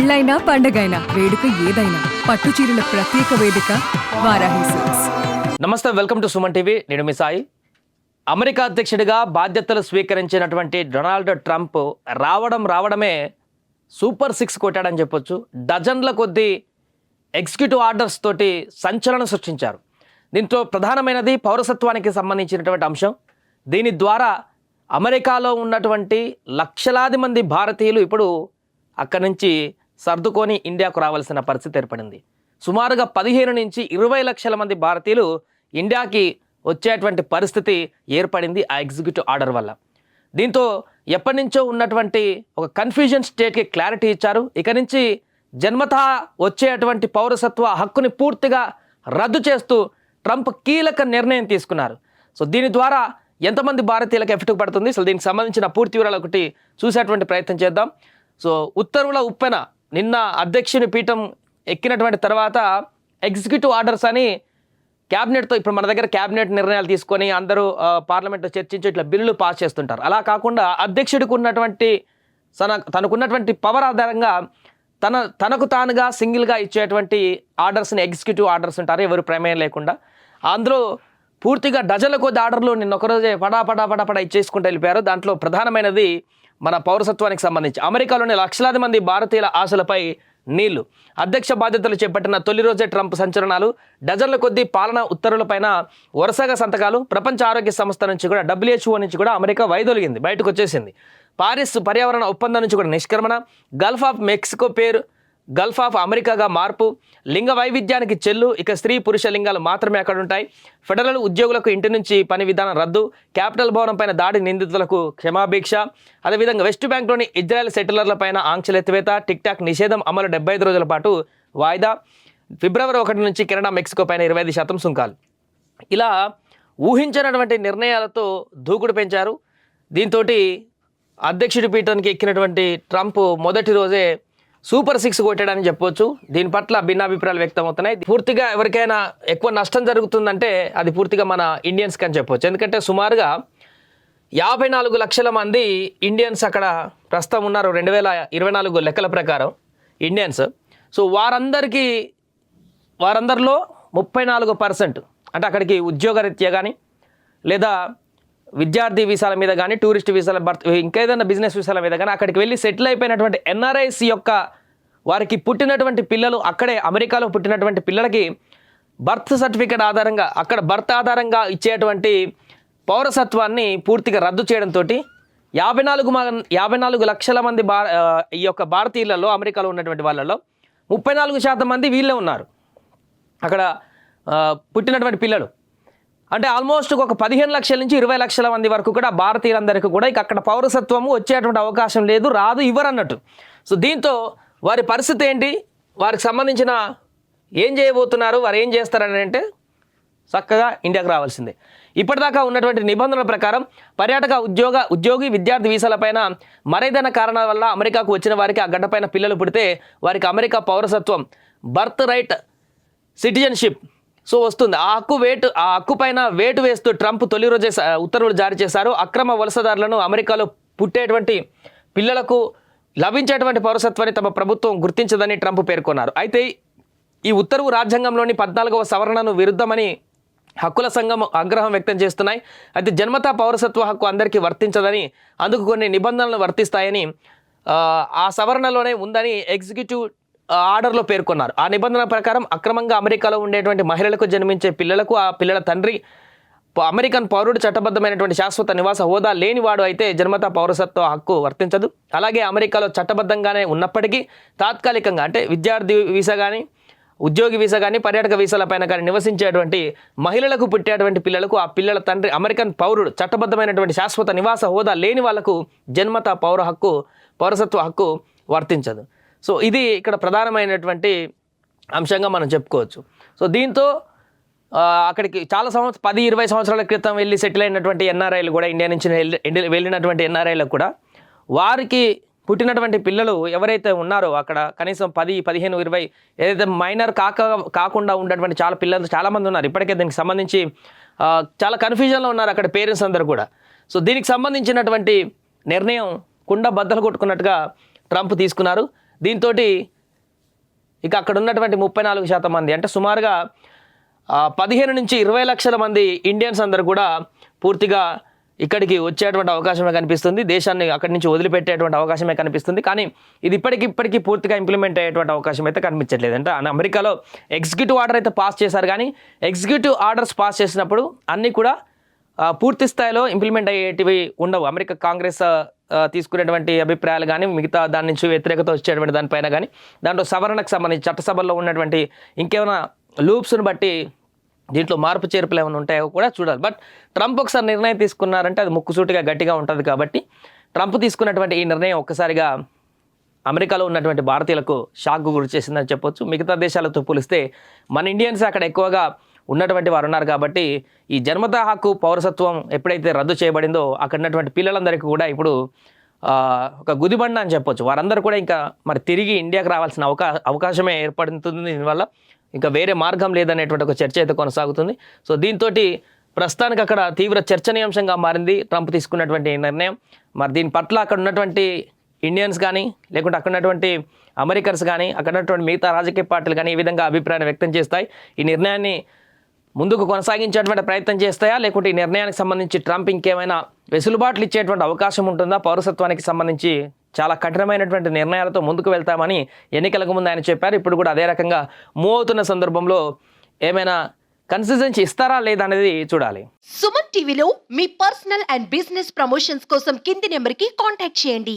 పెళ్ళైనా పండగైనా వేడుక ఏదైనా పట్టు చీరల ప్రత్యేక వేదిక వారాహి సిల్క్స్. నమస్తే వెల్కమ్ టు సుమన్ టీవీ. నేను మీ సాయి. అమెరికా అధ్యక్షుడిగా బాధ్యతలు స్వీకరించినటువంటి డొనాల్డ్ ట్రంప్ రావడం రావడమే సూపర్ సిక్స్ కొట్టాడని చెప్పొచ్చు. డజన్ల కొద్దీ ఎగ్జిక్యూటివ్ ఆర్డర్స్ తోటి సంచలనం సృష్టించారు. దీంతో ప్రధానమైనది పౌరసత్వానికి సంబంధించినటువంటి అంశం. దీని ద్వారా అమెరికాలో ఉన్నటువంటి లక్షలాది మంది భారతీయులు ఇప్పుడు అక్కడి నుంచి సర్దుకొని ఇండియాకు రావాల్సిన పరిస్థితి ఏర్పడింది. సుమారుగా పదిహేను నుంచి ఇరవై లక్షల మంది భారతీయులు ఇండియాకి వచ్చేటువంటి పరిస్థితి ఏర్పడింది ఆ ఎగ్జిక్యూటివ్ ఆర్డర్ వల్ల. దీంతో ఎప్పటి నుంచో ఉన్నటువంటి ఒక కన్ఫ్యూజన్ స్టేట్కి క్లారిటీ ఇచ్చారు. ఇక నుంచి జన్మత వచ్చేటువంటి పౌరసత్వ హక్కుని పూర్తిగా రద్దు చేస్తూ ట్రంప్ కీలక నిర్ణయం తీసుకున్నారు. సో దీని ద్వారా ఎంతమంది భారతీయులకు ఎఫెక్ట్ పడుతుంది? సో దీనికి సంబంధించిన పూర్తి వివరాలు ఒకటి చూసేటువంటి ప్రయత్నం చేద్దాం. సో ఉత్తర్వుల ఉప్పెన నిన్న అధ్యక్షుని పీఠం ఎక్కినటువంటి తర్వాత ఎగ్జిక్యూటివ్ ఆర్డర్స్ అని క్యాబినెట్తో ఇప్పుడు మన దగ్గర క్యాబినెట్ నిర్ణయాలు తీసుకొని అందరూ పార్లమెంట్లో చర్చించి ఇట్లా బిల్లులు పాస్ చేస్తుంటారు. అలా కాకుండా అధ్యక్షుడికి ఉన్నటువంటి తన తనకున్నటువంటి పవర్ ఆధారంగా తన తనకు తానుగా సింగిల్గా ఇచ్చేటువంటి ఆర్డర్స్ని ఎగ్జిక్యూటివ్ ఆర్డర్స్ ఉంటారు ఎవరు ప్రమేయం లేకుండా. అందులో పూర్తిగా డజన్ల కొద్ది ఆర్డర్లు నిన్న ఒకరోజే పడా పడా పడా పడా ఇచ్చేసుకుంటూ వెళ్ళిపోయారు. దాంట్లో ప్రధానమైనది మన పౌరసత్వానికి సంబంధించి. అమెరికాలోని లక్షలాది మంది భారతీయుల ఆశలపై నీళ్ళు. అధ్యక్ష బాధ్యతలు చేపట్టిన తొలి రోజే ట్రంప్ సంచలనాలు డజన్ల కొద్దీ పాలన ఉత్తర్వులపైన వరుసగా సంతకాలు ప్రపంచ ఆరోగ్య సంస్థ నుంచి కూడా డబ్ల్యూహెచ్ఓ నుంచి కూడా అమెరికా వైదొలిగింది బయటకు వచ్చేసింది. పారిస్ పర్యావరణ ఒప్పందం నుంచి కూడా నిష్క్రమణ గల్ఫ్ ఆఫ్ మెక్సికో పేరు గల్ఫ్ ఆఫ్ అమెరికాగా మార్పు లింగ వైవిధ్యానికి చెల్లు ఇక స్త్రీ పురుష లింగాలు మాత్రమే అక్కడ ఉంటాయి ఫెడరల్ ఉద్యోగులకు ఇంటి నుంచి పని విధానం రద్దు క్యాపిటల్ భవనం పైన దాడి నిందితులకు క్షమాభిక్ష. అదేవిధంగా వెస్ట్ బ్యాంక్లోని ఇజ్రాయెల్ సెటిలర్లపైన ఆంక్షలు ఎత్తివేత టిక్ టాక్ నిషేధం అమలు డెబ్బై ఐదు రోజుల పాటు వాయిదా. ఫిబ్రవరి ఒకటి నుంచి కెనడా మెక్సికో పైన ఇరవై ఐదు శాతం సుంకాలు. ఇలా ఊహించినటువంటి నిర్ణయాలతో దూకుడు పెంచారు. దీంతో అధ్యక్షుడి పీఠానికి ఎక్కినటువంటి ట్రంప్ మొదటి రోజే సూపర్ సిక్స్ కొట్టాడని చెప్పొచ్చు. దీని పట్ల భిన్నాభిప్రాయాలు వ్యక్తమవుతున్నాయి. పూర్తిగా ఎవరికైనా ఎక్కువ నష్టం జరుగుతుందంటే అది పూర్తిగా మన ఇండియన్స్కి అని చెప్పొచ్చు. ఎందుకంటే సుమారుగా యాభై నాలుగు లక్షల మంది ఇండియన్స్ అక్కడ ప్రస్తుతం ఉన్నారు. రెండు వేల ఇరవై నాలుగు లెక్కల ప్రకారం ఇండియన్స్. సో వారందరికీ వారందరిలో ముప్పై నాలుగు పర్సెంట్ అంటే అక్కడికి ఉద్యోగరీత్యా కానీ లేదా విద్యార్థి వీసాల మీద కానీ టూరిస్ట్ వీసాల బర్త్ ఇంకేదైనా బిజినెస్ వీసాల మీద కానీ అక్కడికి వెళ్ళి సెటిల్ అయిపోయినటువంటి ఎన్ఆర్ఐస్ యొక్క వారికి పుట్టినటువంటి పిల్లలు అక్కడే అమెరికాలో పుట్టినటువంటి పిల్లలకి బర్త్ సర్టిఫికేట్ ఆధారంగా అక్కడ బర్త్ ఆధారంగా ఇచ్చేటువంటి పౌరసత్వాన్ని పూర్తిగా రద్దు చేయడంతో యాభై నాలుగు యాభై నాలుగు లక్షల మంది భార ఈ యొక్క భారతీయులలో అమెరికాలో ఉన్నటువంటి వాళ్ళలో ముప్పై నాలుగు శాతం మంది వీళ్ళే ఉన్నారు. అక్కడ పుట్టినటువంటి పిల్లలు. అంటే ఆల్మోస్ట్ ఒక పదిహేను లక్షల నుంచి ఇరవై లక్షల మంది వరకు కూడా భారతీయులందరికీ కూడా ఇక అక్కడ పౌరసత్వము వచ్చేటువంటి అవకాశం లేదు రాదు ఇవ్వరన్నట్టు. సో దీంతో వారి పరిస్థితి ఏంటి? వారికి సంబంధించిన ఏం చేయబోతున్నారు? వారు ఏం చేస్తారని అంటే చక్కగా ఇండియాకు రావాల్సిందే. ఇప్పటిదాకా ఉన్నటువంటి నిబంధనల ప్రకారం పర్యాటక ఉద్యోగ ఉద్యోగి విద్యార్థి వీసాలపైన మరేదైనా కారణాల వల్ల అమెరికాకు వచ్చిన వారికి ఆ గడ్డపైన పిల్లలు పుడితే వారికి అమెరికా పౌరసత్వం బర్త్ రైట్ సిటిజన్షిప్ సో వస్తుంది. ఆ హక్కు వేటు ఆ హక్కు పైన వేటు వేస్తూ ట్రంప్ తొలి రోజే ఉత్తర్వులు జారీ చేశారు. అక్రమ వలసదారులను అమెరికాలో పుట్టేటువంటి పిల్లలకు లభించేటువంటి పౌరసత్వాన్ని తమ ప్రభుత్వం గుర్తించదని ట్రంప్ పేర్కొన్నారు. అయితే ఈ ఉత్తర్వు రాజ్యాంగంలోని పద్నాలుగవ సవరణను విరుద్ధమని హక్కుల సంఘం ఆగ్రహం వ్యక్తం చేస్తున్నాయి. అయితే జన్మతా పౌరసత్వ హక్కు అందరికీ వర్తించదని అందుకు కొన్ని నిబంధనలు వర్తిస్తాయని ఆ సవరణలోనే ఉందని ఎగ్జిక్యూటివ్ ఆర్డర్లో పేర్కొన్నారు. ఆ నిబంధన ప్రకారం అక్రమంగా అమెరికాలో ఉండేటువంటి మహిళలకు జన్మించే పిల్లలకు ఆ పిల్లల తండ్రి అమెరికన్ పౌరుడు చట్టబద్ధమైనటువంటి శాశ్వత నివాస హోదా లేనివాడు అయితే జన్మత పౌరసత్వ హక్కు వర్తించదు. అలాగే అమెరికాలో చట్టబద్ధంగానే ఉన్నప్పటికీ తాత్కాలికంగా అంటే విద్యార్థి వీసా కానీ ఉద్యోగి వీసా కానీ పర్యాటక వీసాల పైన కానీ నివసించేటువంటి మహిళలకు పుట్టేటువంటి పిల్లలకు ఆ పిల్లల తండ్రి అమెరికన్ పౌరుడు చట్టబద్ధమైనటువంటి శాశ్వత నివాస హోదా లేని వాళ్ళకు జన్మత పౌర హక్కు పౌరసత్వ హక్కు వర్తించదు. సో ఇది ఇక్కడ ప్రధానమైనటువంటి అంశంగా మనం చెప్పుకోవచ్చు. సో దీంతో అక్కడికి చాలా సంవత్సరం పది ఇరవై సంవత్సరాల క్రితం వెళ్ళి సెటిల్ అయినటువంటి ఎన్ఆర్ఐలు కూడా ఇండియా నుంచి వెళ్ళి- వెళ్ళినటువంటి ఎన్ఆర్ఐలకు కూడా వారికి పుట్టినటువంటి పిల్లలు ఎవరైతే ఉన్నారో అక్కడ కనీసం పది పదిహేను ఇరవై ఏదైతే మైనర్ కాక కాకుండా ఉన్నటువంటి చాలా పిల్లలు చాలామంది ఉన్నారు. ఇప్పటికే దీనికి సంబంధించి చాలా కన్ఫ్యూజన్లో ఉన్నారు అక్కడ పేరెంట్స్ అందరూ కూడా. సో దీనికి సంబంధించినటువంటి నిర్ణయం కుండ బద్దలు కొట్టుకున్నట్టుగా ట్రంప్ తీసుకున్నారు. దీంతో ఇక అక్కడ ఉన్నటువంటి ముప్పై నాలుగు శాతం మంది అంటే సుమారుగా పదిహేను నుంచి ఇరవై లక్షల మంది ఇండియన్స్ అందరు కూడా పూర్తిగా ఇక్కడికి వచ్చేటువంటి అవకాశమే కనిపిస్తుంది. దేశాన్ని అక్కడి నుంచి వదిలిపెట్టేటువంటి అవకాశమే కనిపిస్తుంది. కానీ ఇది ఇప్పటికి ఇప్పటికీ పూర్తిగా ఇంప్లిమెంట్ అయ్యేటువంటి అవకాశం అయితే కనిపించట్లేదు. అంటే అన- అమెరికాలో ఎగ్జిక్యూటివ్ ఆర్డర్ అయితే పాస్ చేశారు. కానీ ఎగ్జిక్యూటివ్ ఆర్డర్స్ పాస్ చేసినప్పుడు అన్నీ కూడా పూర్తి స్థాయిలో ఇంప్లిమెంట్ అయ్యేటివి ఉండవు. అమెరికా కాంగ్రెస్ తీసుకునేటువంటి అభిప్రాయాలు కానీ మిగతా దాని నుంచి వ్యతిరేకత వచ్చేటువంటి దానిపైన కానీ దాంట్లో సవరణకు సంబంధించి చట్టసభల్లో ఉన్నటువంటి ఇంకేమైనా లూప్స్ను బట్టి దీంట్లో మార్పు చేర్పులు ఏమైనా ఉంటాయో కూడా చూడాలి. బట్ ట్రంప్ ఒకసారి నిర్ణయం తీసుకున్నారంటే అది ముక్కుసూటిగా గట్టిగా ఉంటుంది కాబట్టి ట్రంప్ తీసుకున్నటువంటి ఈ నిర్ణయం ఒక్కసారిగా అమెరికాలో ఉన్నటువంటి భారతీయులకు షాక్ గురి చేసిందని చెప్పొచ్చు. మిగతా దేశాలతో పోలిస్తే మన ఇండియన్స్ అక్కడ ఎక్కువగా ఉన్నటువంటి వారు ఉన్నారు కాబట్టి ఈ జన్మతా హక్కు పౌరసత్వం ఎప్పుడైతే రద్దు చేయబడిందో అక్కడ ఉన్నటువంటి పిల్లలందరికీ కూడా ఇప్పుడు ఒక గుదిబండ అని చెప్పొచ్చు. వారందరూ కూడా ఇంకా మరి తిరిగి ఇండియాకి రావాల్సిన అవకా అవకాశమే ఏర్పడుతుంది. దీనివల్ల ఇంకా వేరే మార్గం లేదనేటువంటి ఒక చర్చ అయితే కొనసాగుతుంది. సో దీంతో ప్రస్తుతానికి అక్కడ తీవ్ర చర్చనీయాంశంగా మారింది ట్రంప్ తీసుకున్నటువంటి నిర్ణయం. మరి దీని పట్ల అక్కడ ఉన్నటువంటి ఇండియన్స్ కానీ లేకుంటే అక్కడ ఉన్నటువంటి అమెరికన్స్ కానీ అక్కడ ఉన్నటువంటి మిగతా రాజకీయ పార్టీలు కానీ ఈ విధంగా అభిప్రాయం వ్యక్తం చేస్తాయి. ఈ నిర్ణయాన్ని ముందుకు కొనసాగించేటువంటి ప్రయత్నం చేస్తాయా? లేకుంటే ఈ నిర్ణయానికి సంబంధించి ట్రంప్ ఇంకేమైనా వెసులుబాట్లు ఇచ్చేటువంటి అవకాశం ఉంటుందా? పౌరసత్వానికి సంబంధించి చాలా కఠినమైనటువంటి నిర్ణయాలతో ముందుకు వెళ్తామని ఎన్నికలకు ముందు ఆయన చెప్పారు. ఇప్పుడు కూడా అదే రకంగా మూవ్ అవుతున్న సందర్భంలో ఏమైనా కన్సిస్టెన్సీ ఇస్తారా లేదా అనేది చూడాలి. సుమన్ టీవీలో మీ పర్సనల్ అండ్ బిజినెస్ ప్రమోషన్స్ కోసం కింది నెంబర్కి కాంటాక్ట్ చేయండి.